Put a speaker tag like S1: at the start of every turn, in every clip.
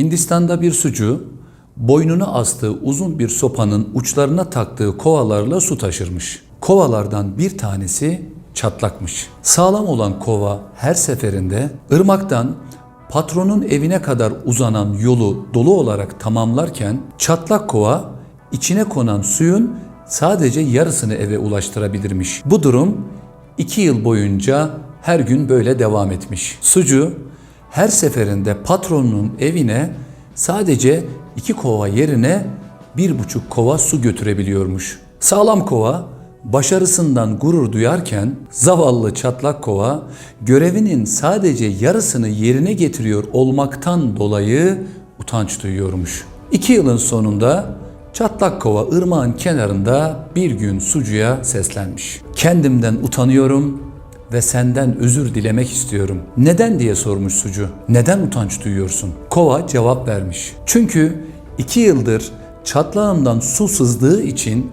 S1: Hindistan'da bir sucu boynuna astığı uzun bir sopanın uçlarına taktığı kovalarla su taşırmış. Kovalardan bir tanesi çatlakmış. Sağlam olan kova her seferinde ırmaktan patronun evine kadar uzanan yolu dolu olarak tamamlarken çatlak kova içine konan suyun sadece yarısını eve ulaştırabilirmiş. Bu durum iki yıl boyunca her gün böyle devam etmiş. Sucu her seferinde patronunun evine sadece iki kova yerine bir buçuk kova su götürebiliyormuş. Sağlam kova başarısından gurur duyarken zavallı çatlak kova görevinin sadece yarısını yerine getiriyor olmaktan dolayı utanç duyuyormuş. İki yılın sonunda çatlak kova ırmağın kenarında bir gün sucuya seslenmiş. Kendimden utanıyorum ve senden özür dilemek istiyorum. Neden diye sormuş sucu. Neden utanç duyuyorsun? Kova cevap vermiş. Çünkü iki yıldır çatlağımdan su sızdığı için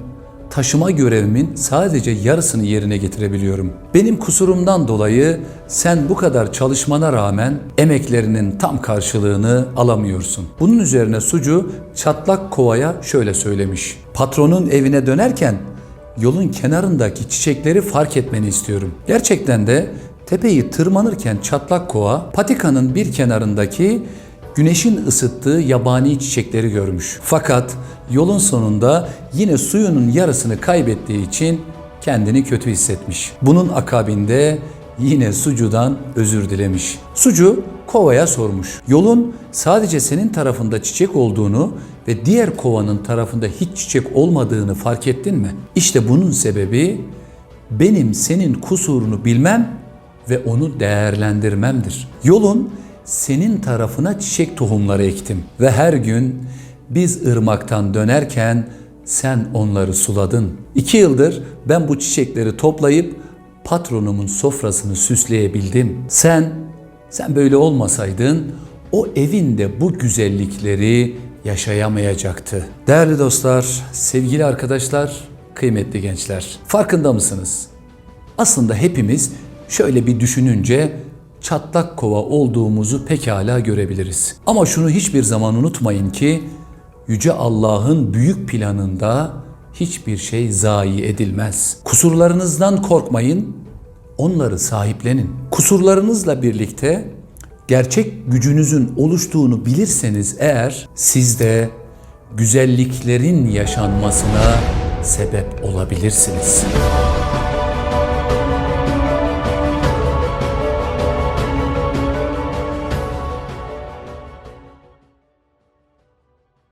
S1: taşıma görevimin sadece yarısını yerine getirebiliyorum. Benim kusurumdan dolayı sen bu kadar çalışmana rağmen emeklerinin tam karşılığını alamıyorsun. Bunun üzerine sucu çatlak kovaya şöyle söylemiş. Patronun evine dönerken yolun kenarındaki çiçekleri fark etmeni istiyorum. Gerçekten de tepeyi tırmanırken çatlak kova patikanın bir kenarındaki güneşin ısıttığı yabani çiçekleri görmüş. Fakat yolun sonunda yine suyunun yarısını kaybettiği için kendini kötü hissetmiş. Bunun akabinde yine sucudan özür dilemiş. Sucu kovaya sormuş. Yolun sadece senin tarafında çiçek olduğunu ve diğer kovanın tarafında hiç çiçek olmadığını fark ettin mi? İşte bunun sebebi benim senin kusurunu bilmem ve onu değerlendirmemdir. Yolun senin tarafına çiçek tohumları ektim ve her gün biz ırmaktan dönerken sen onları suladın. İki yıldır ben bu çiçekleri toplayıp patronumun sofrasını süsleyebildim. Sen, sen böyle olmasaydın o evinde bu güzellikleri yaşayamayacaktı. Değerli dostlar, sevgili arkadaşlar, kıymetli gençler. Farkında mısınız? Aslında hepimiz şöyle bir düşününce çatlak kova olduğumuzu pekala görebiliriz. Ama şunu hiçbir zaman unutmayın ki Yüce Allah'ın büyük planında hiçbir şey zayi edilmez. Kusurlarınızdan korkmayın, onları sahiplenin. Kusurlarınızla birlikte gerçek gücünüzün oluştuğunu bilirseniz eğer siz de güzelliklerin yaşanmasına sebep olabilirsiniz.